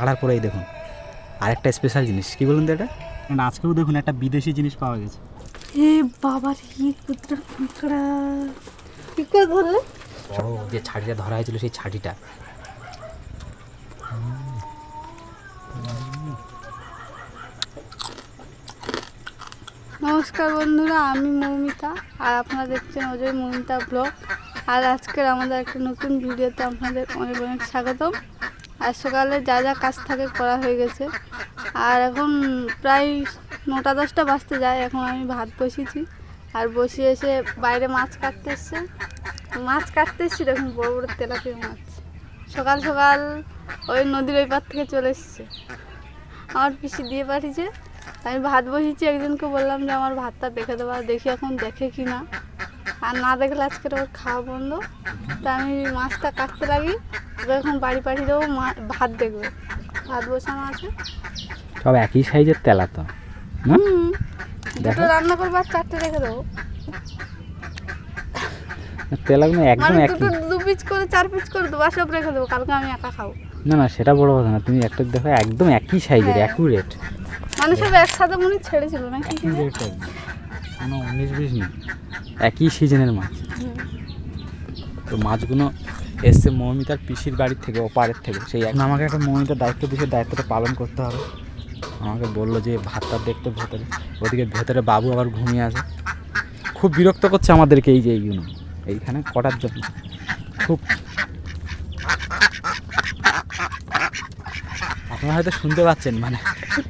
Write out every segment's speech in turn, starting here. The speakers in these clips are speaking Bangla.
কাঁকড়ার পরেই দেখুন। আরেকটা স্পেশাল জিনিস কি বলুন তো এটা? আজকেও দেখুন একটা বিদেশি জিনিস পাওয়া গেছে। এ বাবার হি পুত্র কাঁকড়া কি করে ধরলে? বড় যে ছাটিটা ধরা হয়েছিল সেই ছাটিটা নমস্কার বন্ধুরা আমি মৌমিতা আর আপনারা দেখছেন অজয় মৌমিতা ব্লগ। আর আজকের আমাদের একটা নতুন ভিডিওতে আপনাদের অনেক অনেক স্বাগতম। আর সকালে যা যা কাজ থাকে করা হয়ে গেছে। আর এখন প্রায় নটা দশটা বাজতে যায়, এখন আমি ভাত বসিয়েছি। আর বসিয়ে এসে বাইরে মাছ কাটতে এসছে। মাছ কাটতে এসছি, দেখুন বড় বড় তেলাপিয়া মাছ। সকাল সকাল ওই নদীর ওই পার থেকে চলে এসছে। আমার পিসি দিয়ে পাঠিয়েছে। আমি ভাত বসিয়েছি, একজনকে বললাম যে আমার ভাতটা দেখে দেওয়া দেখি এখন দেখে কি না আর না দেখলে আজকের ওর খাওয়া বন্ধ। তা আমি মাছটা কাটতে লাগি এখন বাড়ি পাঠিয়ে দেবো ভাত দেখবে। ভাত বসানো আছে। সব একই সাইজের তেলা তো দুটো। রান্না করব আর চারটে রেখে দেবো। তেলাগুলো একদম মানে দু পিস করে চার পিস করে দেবো সব রেখে দেবো কালকে আমি একা খাব। না না সেটা বড় কথা না তুমি একটা দেখো একদম একই সাইজের। অ্যাকুরেট মানে সব একসাথে মনে ছেড়েছিল না কি কি যে? কোনো উনিশ বিশ নেই। একই সিজনের মাছ। তো মাছগুলো এসছে মৌমিতার পিসির বাড়ির থেকে ওপারের থেকে। সেই এখন আমাকে একটা মৌমিতার দায়িত্ব দিয়েছে দায়িত্বটা পালন করতে হবে। আমাকে বলল যে ভাতটা দেখতে ভেতরে। ওদিকে ভেতরে বাবু আবার ঘুমিয়ে আছে। খুব বিরক্ত করছে আমাদেরকে এই যে এইগুলো। এইখানে কটার জন্য? খুব আপনারা হয়তো শুনতে পাচ্ছেন মানে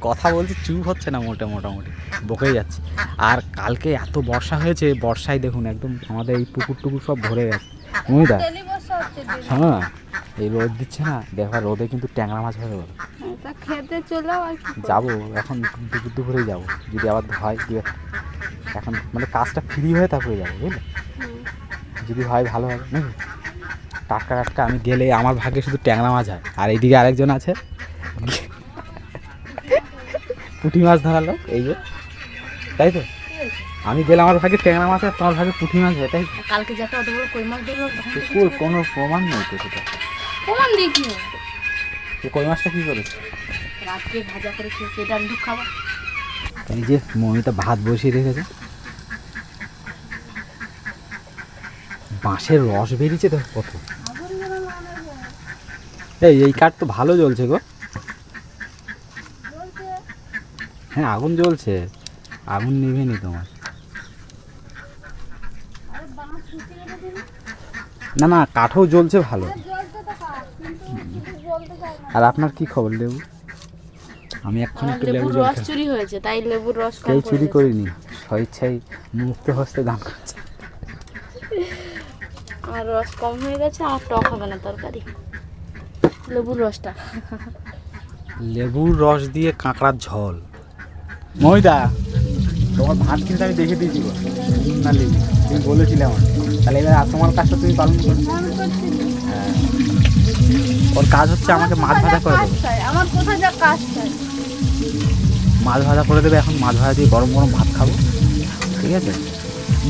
কথা বলছি চুপ হচ্ছে না মোটে মোটামুটি। বকেই যাচ্ছে। আর কালকে এত বর্ষা হয়েছে বর্ষায় দেখুন একদম আমাদের এই পুকুর টুকুর সব ভরে গেছে। শোনো না এই রোদ দিচ্ছে না দেখো রোদে কিন্তু ট্যাংরা মাছ হয়ে গেল। হ্যাঁ, খেতে চলেও যাব এখন দুপুর দুপুরেই যাব। যদি আবার হয় দু একটা। এখন মানে কাজটা ফ্রি হয়ে তারপরে যাব বুঝলে? যদি হয় ভালো হবে নাকি? টাটকা টাটকা আমি গেলে আমার ভাগ্যে শুধু ট্যাংরা মাছ হয়। আর এইদিকে আরেকজন আছে। পুঁটি মাছ ধরালো এই যে। তাই তো? আমি গেলে আমার ভাগে ট্যাংরা মাছ আর তোমার ভাগে পুঁটি মাছ হয় তাই? কালকে যাতে অত বড় কই মাছ ধরবো কই কোনো প্রমাণ নেই তো সেটা। প্রমাণ কি কই মাছটা কী করেছে? ভাজা আমি খাব। এই যে মমিতা ভাত বসিয়ে রেখেছে। বাঁশের রস বেরিয়েছে তো কত? এই এই কাঠ তো ভালো জ্বলছে গো। হ্যাঁ আগুন জ্বলছে। আগুন নিভেনি তোমার। না না কাঠও জ্বলছে ভালো। আর আপনার কি খবর লেবু? আমি এখন একটু লেবু জল রস চুরি হয়েছে তাই লেবুর রস কেউ চুরি। করিনি। স্বেচ্ছাই মুক্ত হস্তে দান করছে। আর রস কম হয়ে গেছে আর টক হবে না তরকারি। লেবুর রসটা। লেবুর রস দিয়ে কাঁকড়ার ঝোল। ময়দা তোমার ভাত কিন্তু আমি দেখে দিয়েছি গো। না লেবু তুমি বলেছিলে আমার তাহলে এবার তোমার কাজটা তুমি পালন করো। হ্যাঁ। ওর কাজ হচ্ছে আমাকে মাছ ভাজা করে দেবে। আমার কোথায় যা কাজ মাছ ভাজা করে দেবে এখন মাছ ভাজা দিয়ে গরম গরম ভাত খাব। ঠিক আছে?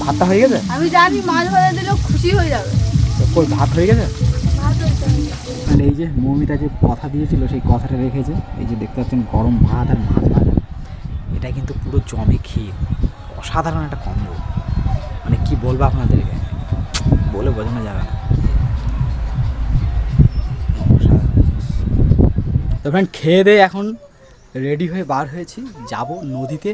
ভাতটা হয়ে গেছে? আমি জানি মাছ ভাজা দিলে খুশি হয়ে যাবে। কই ভাত হয়ে গেছে। তাহলে এই যে মৌমিতা যে কথা দিয়েছিল সেই কথাটা রেখেছে। এই যে দেখতে পাচ্ছেন গরম ভাত আর মাছ ভাজা। এটা কিন্তু পুরো জমে ক্ষীর অসাধারণ একটা কম্বো মানে কি বলব আপনাদেরকে? বলে বোঝানো যাবে না। তো ফ্রেন্ড খেয়ে দিয়ে এখন রেডি হয়ে বার হয়েছি। যাব নদীতে।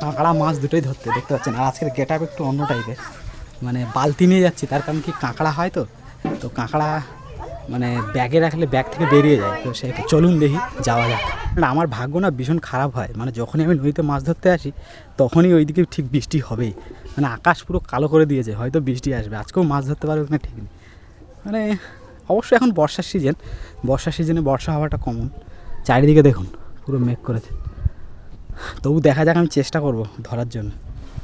কাঁকড়া মাছ দুটোই ধরতে, দেখতে পাচ্ছেন। আর আজকের গেট আপ একটু অন্য টাইপের মানে বালতি নিয়ে যাচ্ছি, তার কারণ কি কাঁকড়া হয় তো? তো কাঁকড়া মানে ব্যাগে রাখলে ব্যাগ থেকে বেরিয়ে যায়। তো সে চলুন দেখি, যাওয়া যাক। আমার ভাগ্য না ভীষণ খারাপ হয়। মানে যখনই আমি নদীতে মাছ ধরতে আসি, তখনই ওইদিকে ঠিক বৃষ্টি হবেই। মানে আকাশ পুরো কালো করে দিয়েছে, হয়তো বৃষ্টি আসবে। আজকেও মাছ ধরতে পারবে না ঠিক নেই। মানে অবশ্যই এখন বর্ষার সিজন বর্ষার সিজনে বর্ষা হওয়াটা কমন চারিদিকে দেখুন, পুরো মেঘ করেছে। তবু দেখা যাক আমি চেষ্টা করব ধরার জন্য।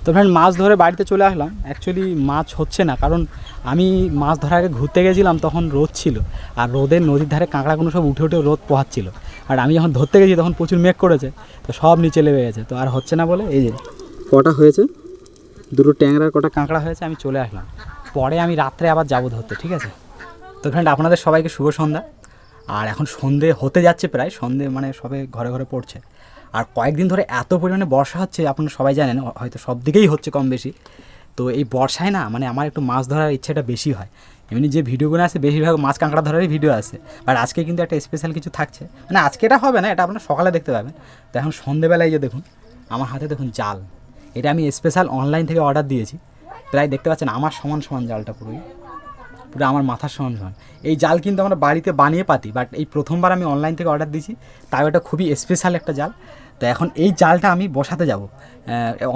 তো ফ্রেন্ড মাছ ধরে বাড়িতে চলে আসলাম। অ্যাকচুয়ালি মাছ হচ্ছে না, কারণ আমি মাছ ধরার আগে ঘুরতে গেছিলাম, তখন রোদ ছিল। আর রোদের নদীর ধারে কাঁকড়াগুলো সব উঠে উঠে রোদ পোহাচ্ছিল। আর আমি যখন ধরতে গেছি, তখন প্রচুর মেঘ করেছে, তো সব নিচে লেবে গেছে। তো আর হচ্ছে না বলে, এই যে কটা হয়েছে? দুটো ট্যাংরার কটা কাঁকড়া হয়েছে, আমি চলে আসলাম। পরে আমি রাত্রে আবার যাব ধরতে, ঠিক আছে? তো ফ্রেন্ড আপনাদের সবাইকে শুভ সন্ধ্যা। আর এখন সন্ধে হতে যাচ্ছে প্রায়, সন্ধে মানে সবে ঘরে ঘরে পড়ছে। আর কয়েকদিন ধরে এত পরিমাণে বর্ষা হচ্ছে, আপনারা সবাই জানেন, হয়তো সব দিকেই হচ্ছে কম বেশি। তো এই বর্ষায় না মানে আমার একটু মাছ ধরার ইচ্ছেটা বেশি হয়। এমনি যে ভিডিওগুলো আছে, বেশিরভাগ মাছ কাঁকড়া ধরারই ভিডিও আছে। আর আজকে কিন্তু একটা স্পেশাল কিছু থাকছে। মানে আজকে এটা হবে না, এটা আপনারা সকালে দেখতে পাবেন। তো এখন সন্ধেবেলায় যে দেখুন, আমার হাতে দেখুন জাল। এটা আমি স্পেশাল অনলাইন থেকে অর্ডার দিয়েছি। প্রায় দেখতে পাচ্ছেন, আমার সমান সমান জালটা পুরোই। পুরো আমার মাথার সমান এই জাল কিন্তু আমরা বাড়িতে বানিয়ে পাতি বাট এই প্রথমবার আমি অনলাইন থেকে অর্ডার দিয়েছি, তাও এটা খুবই স্পেশাল একটা জাল। তো এখন এই জালটা আমি বসাতে যাব।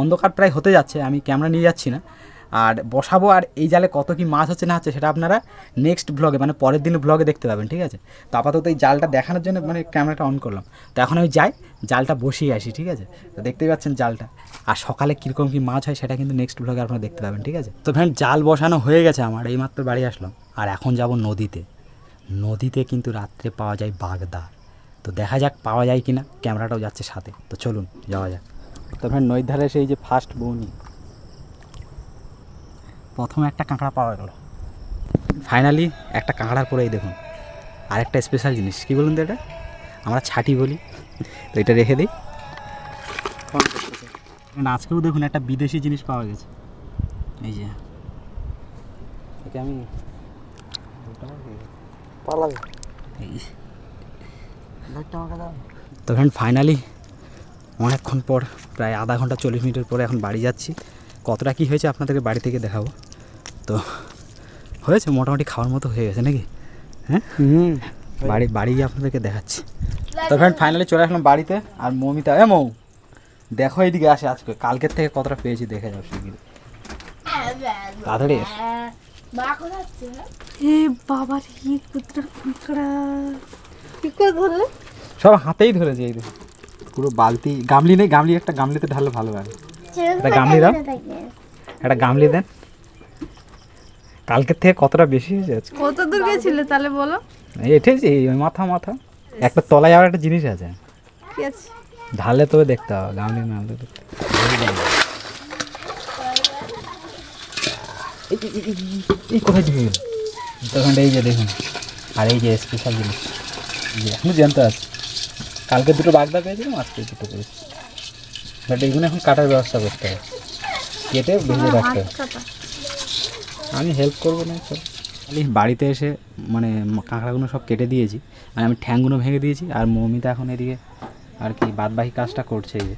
অন্ধকার প্রায় হতে যাচ্ছে, আমি ক্যামেরা নিয়ে যাচ্ছি না। আর বসাবো আর এই জালে কত কি মাছ হচ্ছে না হচ্ছে সেটা আপনারা নেক্সট ব্লগে মানে পরের দিনের ব্লগে দেখতে পাবেন, ঠিক আছে? তো আপাতত এই জালটা দেখানোর জন্য মানে ক্যামেরাটা অন করলাম। তো এখন আমি যাই, জালটা বসিয়ে আসি, ঠিক আছে? তো দেখতেই পাচ্ছেন জালটা। আর সকালে কীরকম কী মাছ হয় সেটা কিন্তু নেক্সট ব্লগে আপনারা দেখতে পাবেন, ঠিক আছে? তো ফ্রেন্ড জাল বসানো হয়ে গেছে আমার এইমাত্র বাড়ি আসলাম। আর এখন যাব নদীতে। নদীতে কিন্তু রাত্রে পাওয়া যায় বাগদা। তো দেখা যাক পাওয়া যায় কি না ক্যামেরাটাও যাচ্ছে সাথে। তো চলুন, যাওয়া যাক। তো ফ্রেন্ড নদীর ধারে সেই যে ফার্স্ট বৌনি প্রথম একটা কাঁকড়া পাওয়া গেল। ফাইনালি একটা কাঁকড়ার পরেই দেখুন। আরেকটা স্পেশাল জিনিস। কী বলুন তো এটা? আমরা ছাটি বলি। তো এটা রেখে দিই। And আজকেও দেখুন একটা বিদেশি জিনিস পাওয়া গেছে। এই যে। একে আমি তো ফ্রেন্ড ফাইনালি অনেকক্ষণ পর প্রায় আধা ঘণ্টা চল্লিশ মিনিটের পরে এখন বাড়ি যাচ্ছি। কতটা কী হয়েছে আপনাদেরকে বাড়ি থেকে দেখাবো। তো হয়েছে মোটামুটি খাওয়ার মতো হয়ে গেছে নাকি? হ্যাঁ? বাড়ি বাড়ি গিয়ে আপনাদেরকে দেখাচ্ছি। তো ফ্রেন্ড ফাইনালি চলে আসলাম বাড়িতে আর মৌমিতা এ মৌ দেখো এইদিকে আসে আজকে কালকের থেকে কতটা পেয়েছি দেখে যাও শিগগিরি তাড়াতাড়ি ধরলে? সব হাতেই ধরেছে এই পুরো বালতি গামলি নেই গামলি একটা গামলিতে ঢাললে ভালো হয়। একটা গামলি দাও। একটা গামলি দেন। কালকের থেকে কতটা বেশি হয়েছে আজকে? কত দূর গেছিলে তাহলে বলো? এঠেছি ওই মাথা মাথা। একটা তলায় আবার একটা জিনিস আছে। কি আছে? ঢাললে তবে দেখতে হবে গামলি না হলে দেখতে এই, কোথায় গেল তখন এই যে দেখুন। আর এই যে স্পেশাল জিনিস। এখনও জানতে আছে। কালকে দুটো বাগদা পেয়েছিলাম আজকে দুটো পেয়েছি। বাট এইগুলো এখন কাটার ব্যবস্থা করতে হবে। কেটে ভেজে রাখতে হবে। কাটা আমি হেল্প করব না চল খালি বাড়িতে এসে মানে কাঁকড়াগুলো সব কেটে দিয়েছি মানে আমি ঠ্যাংগুলো ভেঙে দিয়েছি আর মৌমিতা এখন এদিকে আর কি বাদবাকি কাজটা করছে এই যে।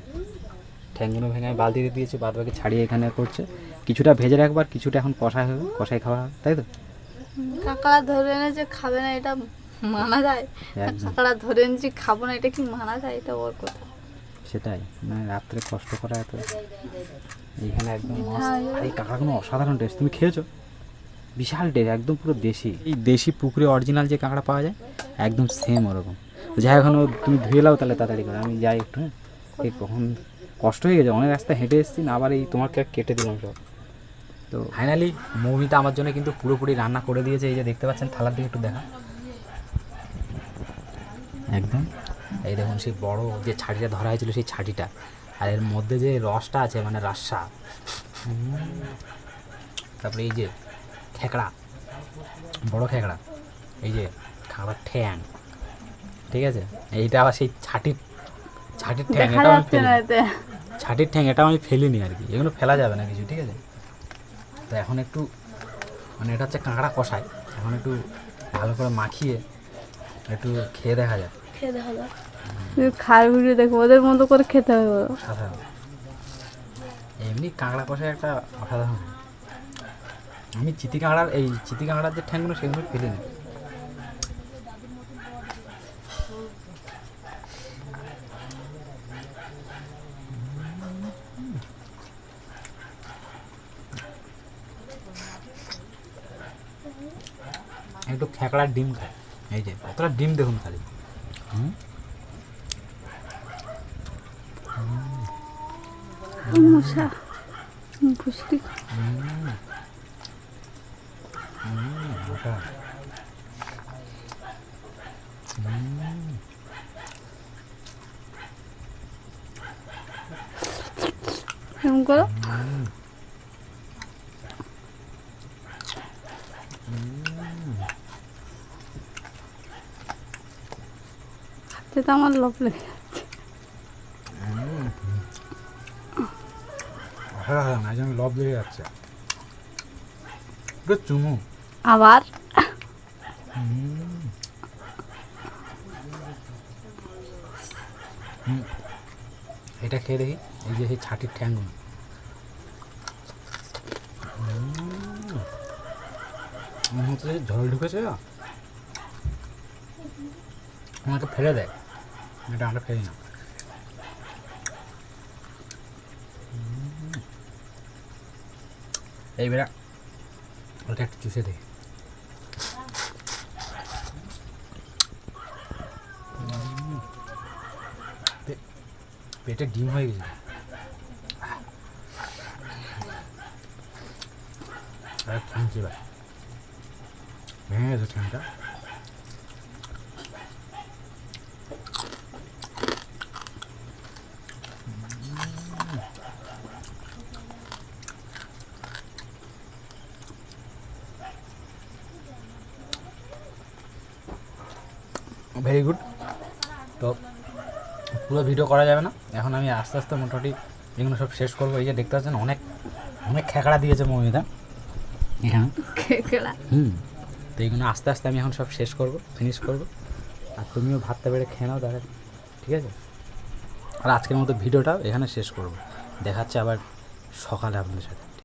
ঠ্যাংগুলো ভেঙে আমি বালতিতে দিয়েছি বাদবাকি ছাড়িয়ে এখানে করছে। কিছুটা ভেজে রাখবার কিছুটা এখন কষাই হবে কষাই খাওয়া হবে তাই তো? কাঁকড়া ধরে এনে যে খাবে না এটা মানা যায়। কাঁকড়া ধরে এনেছি খাব না এটা কি মানা যায়? এটা ওর কথা। সেটাই মানে রাত্রে কষ্ট করা এত। এইখানে একদম মস্ত। হ্যাঁ, আর এই কাঁকড়াগুলো অসাধারণ টেস্ট তুমি খেয়েছো? বিশাল টেস্ট একদম পুরো দেশি। এই দেশি পুকুরে অরিজিনাল যে কাঁকড়া পাওয়া যায়, একদম সেম ওরকম। যাই এখনও তুমি ধুয়ে লাও তাহলে তাড়াতাড়ি করে, আমি যাই একটু হ্যাঁ? কখন কষ্ট হয়ে গেছে, অনেক রাস্তা হেঁটে এসেছি, না আবার এই তোমাকে কেটে দিলাম সব। তো ফাইনালি মৌমিতা আমার জন্য কিন্তু পুরোপুরি রান্না করে দিয়েছে, এই যে দেখতে পাচ্ছেন, থালার দিকে একটু দেখা। একদম। এই দেখুন, সেই বড় যে ছাটিটা ধরা হয়েছিল, সেই ছাটিটা। আর এর মধ্যে যে রসটা আছে মানে উম। তারপরে এই যে খেকড়া বড় খেকড়া এই যে খাবার ঠ্যাং ঠিক আছে? এইটা আবার সেই ছাটির ছাটির ঠ্যাং এটাও আমি ছাটির ঠ্যাং এটাও আমি ফেলিনি আর কি। এগুলো ফেলা যাবে না কিছু ঠিক আছে? তো এখন একটু মানে এটা হচ্ছে কাঁকড়া কষাই এখন একটু ভালো করে মাখিয়ে একটু খেয়ে দেখা যাক। খেয়ে দেখা যাক। ভিডিও দেখো ওদের মতো করে খেতে হবে। এমনি কাঁকড়া কষায় একটা অসাধারণ। আমি চিতি কাঁকড়ার এই চিতি কাঁকড়ার যে ঠ্যাংগুলো সেগুলো ফেলি না একটু খেকড়ার ডিম খায় এই যে কতটা ডিম দেখুন খালি হুম মশা পুষ্টি ওটা এরকম করো তো আমার লোভ লেগে যাচ্ছে। হ্যাঁ হ্যাঁ মাঝে আমি লব লেগে যাচ্ছে একটু চুমু আবার। এটা খেয়ে দেখি, এই যে সেই ছাটির ঠ্যাংগুলো মনে হচ্ছে জল ঢুকেছে আমাকে ফেলে দেয় এটা আমরা ফেলি না। এইবারে ওটা একটু চুষে দেখি পেটে ডিম হয়ে গেছে আর ঠ্যাংছি ভাই ভেঙে গেছে ঠ্যাংটা ভেরি গুড তো পুরো ভিডিও করা যাবে না। এখন আমি আস্তে আস্তে মোটামুটি এগুলো সব শেষ করব এই যে দেখতে পাচ্ছেন অনেক অনেক খেকড়া দিয়েছে মৌমিতা। এখানে। খেকড়া? হুম। তো এইগুলো আস্তে আস্তে আমি এখন সব শেষ করব ফিনিশ করব। আর তুমিও ভাতটা বেড়ে খেয়ে নাও তাহলে ঠিক আছে? আর আজকের মতো ভিডিওটাও এখানে শেষ করব। দেখাচ্ছে আবার সকালে আপনাদের সাথে।